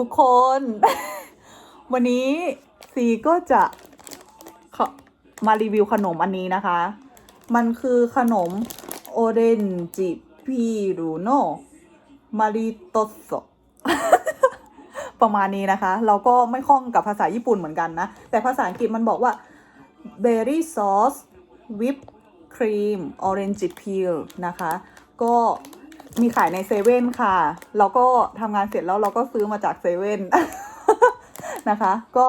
ทุกคน วันนี้ซีก็จะมารีวิวขนมอันนี้นะคะ มันคือขนมโอเรนจิพิรุโนมาริโตโซประมาณนี้นะคะ เราก็ไม่คล่องกับภาษาญี่ปุ่นเหมือนกันนะ แต่ภาษาอังกฤษมันบอกว่า berry sauce whip cream orange peel นะคะ ก็ มีขายในเซเว่นค่ะเราก็ทำงานเสร็จแล้วเราก็ซื้อมาจากเซเว่นนะคะ ก็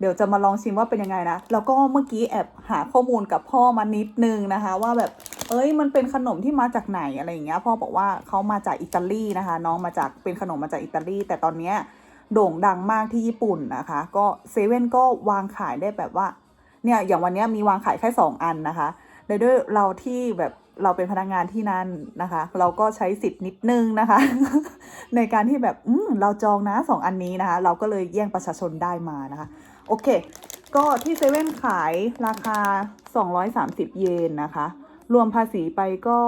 เดี๋ยวจะมาลองชิมว่าเป็นยังไงนะ แล้วก็เมื่อกี้แอบหาข้อมูลกับพ่อมานิดนึงนะคะ ว่าแบบ เอ้ย มันเป็นขนมที่มาจากไหนอะไรอย่างเงี้ย พ่อบอกว่าเขามาจากอิตาลีนะคะ น้องมาจากเป็นขนมมาจากอิตาลี แต่ตอนเนี้ยโด่งดังมากที่ญี่ปุ่นนะคะ ก็เซเว่นก็วางขายได้แบบว่า เนี่ย อย่างวันนี้มีวางขายแค่สองอันนะคะโดยด้วยเราที่แบบ เราเป็นพนักงานที่นั่นนะคะ เราก็ใช้สิทธิ์นิดนึงนะคะ ในการที่แบบอืมเราจองนะสองอันนี้นะคะ เราก็เลยแย่งประชาชนได้มานะคะ โอเค ก็ที่เซเว่นขายราคา 230 เยนนะคะ รวมภาษีไปก็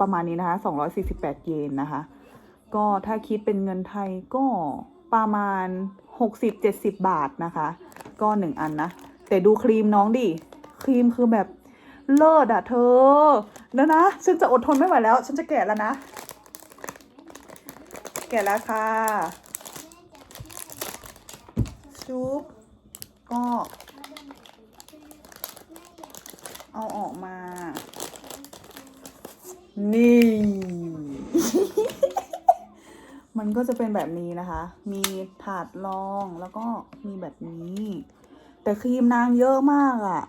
ประมาณนี้นะคะ 248 เยนนะคะ ก็ถ้าคิดเป็นเงินไทยก็ประมาณ 60-70 บาทนะคะ ก็หนึ่งอันนะ แต่ดูครีมน้องดิ ครีมคือแบบเลิศอะเธอ นะนะ ฉันจะอดทนไม่ไหวแล้ว ฉันจะแกะแล้วนะ แกะแล้วค่ะชุบก็เอาออกมา นี่ มันก็จะเป็นแบบนี้นะคะ มีถาดรองแล้วก็มีแบบนี้ แต่ครีมนางเยอะมากอะ่ะ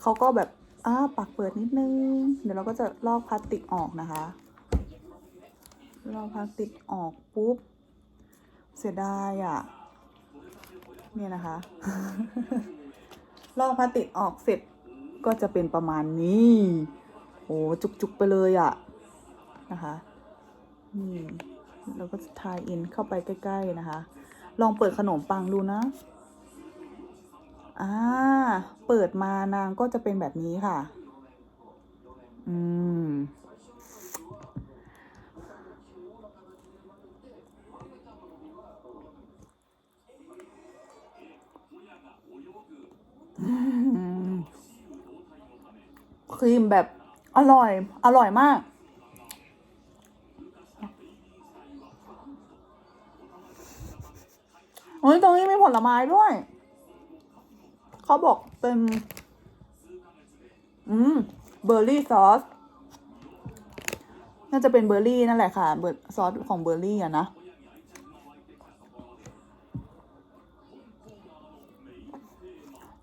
เขาก็แบบ อ้าปากเปิดนิดนึง เดี๋ยวเราก็จะลอกพลาสติกออกนะคะ ลอกพลาสติกออกปุ๊บ เสียดายอะ่ะ เนี่ยนะคะ ลอกพลาสติกออกเสร็จก็จะเป็นประมาณนี้โอ้จุกๆไปเลยอะ่ะนะคะนี่เราก็จะทายอินเข้าไปใกล้ ๆนะคะ ลองเปิดขนมปังดูนะ อ่า เปิดมานางก็จะเป็นแบบนี้ค่ะ อืม ครีมแบบอร่อย อร่อยมากโอ้ยตรงนี้มีผลไม้ด้วย เขาบอกเป็น อืม เบอร์รี่ซอส น่าจะเป็นเบอร์รี่นั่นแหละค่ะ เบอร์ซอสของเบอร์รี่อะนะ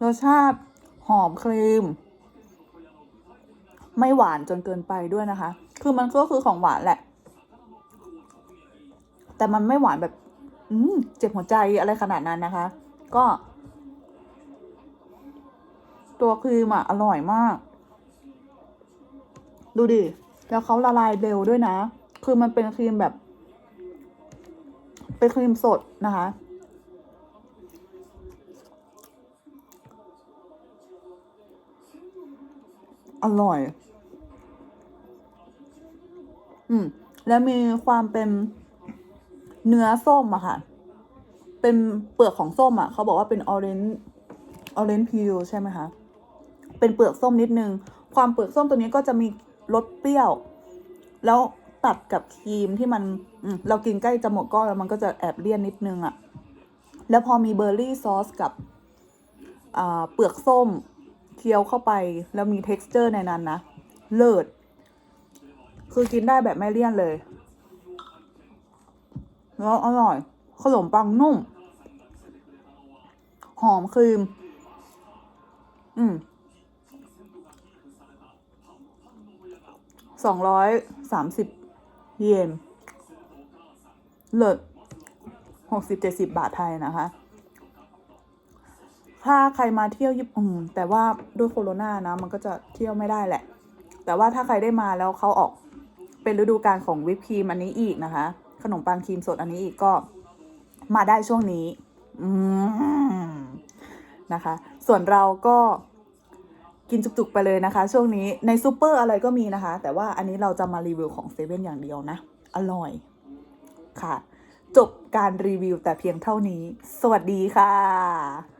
รสชาติหอมครีม ไม่หวานจนเกินไปด้วยนะคะ คือมันก็คือของหวานแหละ แต่มันไม่หวานแบบ อืม เจ็บหัวใจอะไรขนาดนั้นนะคะ ก็ ตัวครีมอะอร่อยมาก ดูดิ แล้วเขาละลายเร็วด้วยนะ คือมันเป็นครีมแบบ เป็นครีมสดนะคะ อร่อย อืม แล้วมีความเป็นเนื้อส้มอะค่ะ เป็นเปลือกของส้มอะเขาบอกว่าเป็นออเรนจ์ออเรนจ์พิวใช่ไหมคะ เป็นเปลือกส้มนิดนึง ความเปลือกส้มตัวนี้ก็จะมีรสเปรี้ยว แล้วตัดกับครีมที่มันอืเรากินใกล้จะหมดก้อนแล้วมันก็จะแอบเลี่ยนนิดนึงอะแล้วพอมีเบอร์รี่ซอสกับเปลือกส้มเคี้ยวเข้าไป แล้วมี t e x t อร์ในนั้นนะ เลิศ คือกินได้แบบไม่เลี่ยนเลย แล้วอร่อย ขนมปังนุ่ม หอมครีม อืม สองร้อยสามสิบเยนเลิศหกสิบเจ็ดสิบบาทไทยนะคะ ถ้าใครมาเที่ยวญี่ปุ่นแต่ว่าด้วยโควิดนะ มันก็จะเที่ยวไม่ได้แหละ แต่ว่าถ้าใครได้มาแล้วเขาออกเป็นฤดูกาลของวิปครีมอันนี้อีกนะคะ ขนมปังครีมสดอันนี้อีกก็มาได้ช่วงนี้อืมนะคะ ส่วนเราก็ กินจุกๆไปเลยนะคะ ช่วงนี้ในซูเปอร์อะไรก็มีนะคะ แต่ว่าอันนี้เราจะมารีวิวของเซเว่นอย่างเดียวนะ อร่อยค่ะ จบการรีวิวแต่เพียงเท่านี้ สวัสดีค่ะ